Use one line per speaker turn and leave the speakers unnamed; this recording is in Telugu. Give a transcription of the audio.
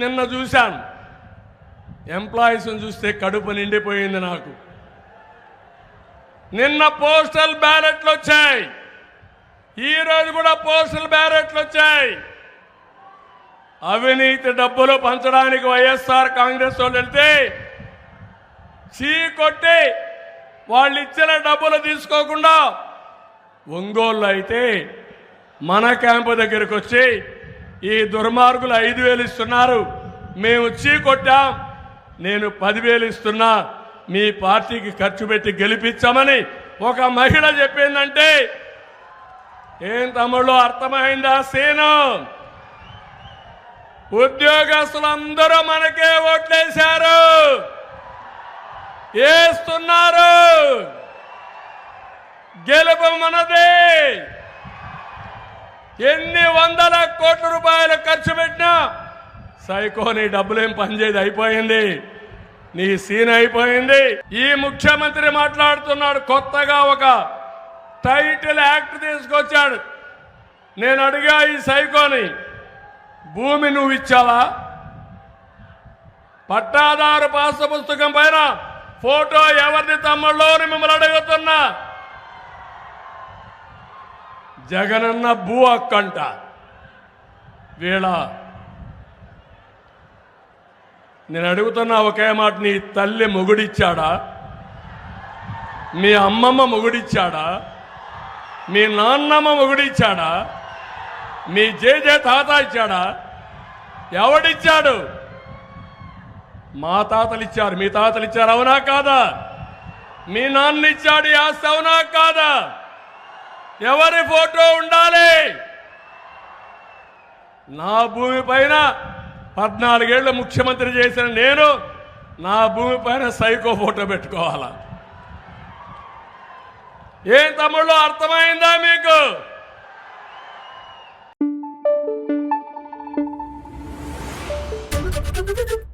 నిన్న చూశాను. ఎంప్లాయీస్ని చూస్తే కడుపు నిండిపోయింది నాకు. నిన్న పోస్టల్ బ్యాలెట్లు వచ్చాయి. ఈ రోజు కూడా పోస్టల్ బ్యాలెట్లు వచ్చాయి. అవినీతి డబ్బులు పంచడానికి వైఎస్ఆర్ కాంగ్రెస్ వాళ్ళు వెళ్తే చీ కొట్టి వాళ్ళు ఇచ్చిన డబ్బులు తీసుకోకుండా ఒంగోలు అయితే మన క్యాంపు దగ్గరికి వచ్చి ఈ దుర్మార్గులు ఐదు వేలు ఇస్తున్నారు. మేము చీ కొట్టాం. నేను పదివేలు ఇస్తున్నా. మీ పార్టీకి ఖర్చు పెట్టి గెలిపించామని ఒక మహిళ చెప్పిందంటే ఏం తమ్ముళ్ళు అర్థమైందా సీను? ఉద్యోగస్తులందరూ మనకే ఓట్లేశారు. వేస్తున్నారు గెలుపు మనదే. ఎన్ని వందల కోట్ల రూపాయలు ఖర్చు పెట్టినా సైకో నీ డబ్బులేం పనిచేది అయిపోయింది. నీ సీన్ అయిపోయింది. ఈ ముఖ్యమంత్రి మాట్లాడుతున్నాడు కొత్తగా ఒక టైటిల్ యాక్ట్ తీసుకొచ్చాడు. నేను అడిగా ఈ సైకోని భూమి నువ్వు ఇచ్చావా? పట్టాదారు పాస పుస్తకం పైన ఫోటో ఎవరిది తమ్ముళ్ళు మిమ్మల్ని అడుగుతున్నా. జగనన్న భూ హక్కంట వీళ్ళ నేను అడుగుతున్నా ఒకే మాట నీ తల్లి మొగుడిచ్చాడా? మీ అమ్మమ్మ మొగుడిచ్చాడా? మీ నాన్నమ్మ మొగుడిచ్చాడా? మీ జేజే తాత ఇచ్చాడా? ఎవడిచ్చాడు? మా తాతలు ఇచ్చారు మీ తాతలు ఇచ్చారు అవునా కాదా? మీ నాన్న ఇచ్చాడు ఆస్తి అవునా కాదా? ఎవరి ఫోటో ఉండాలి నా భూమి పైన పద్నాలుగేళ్ళ ముఖ్యమంత్రి చేసిన నేను నా భూమి పైన సైకో ఫోటో పెట్టుకోవాలా ఏం తమ్ముళ్ళు అర్థమైందా మీకు
Thank you.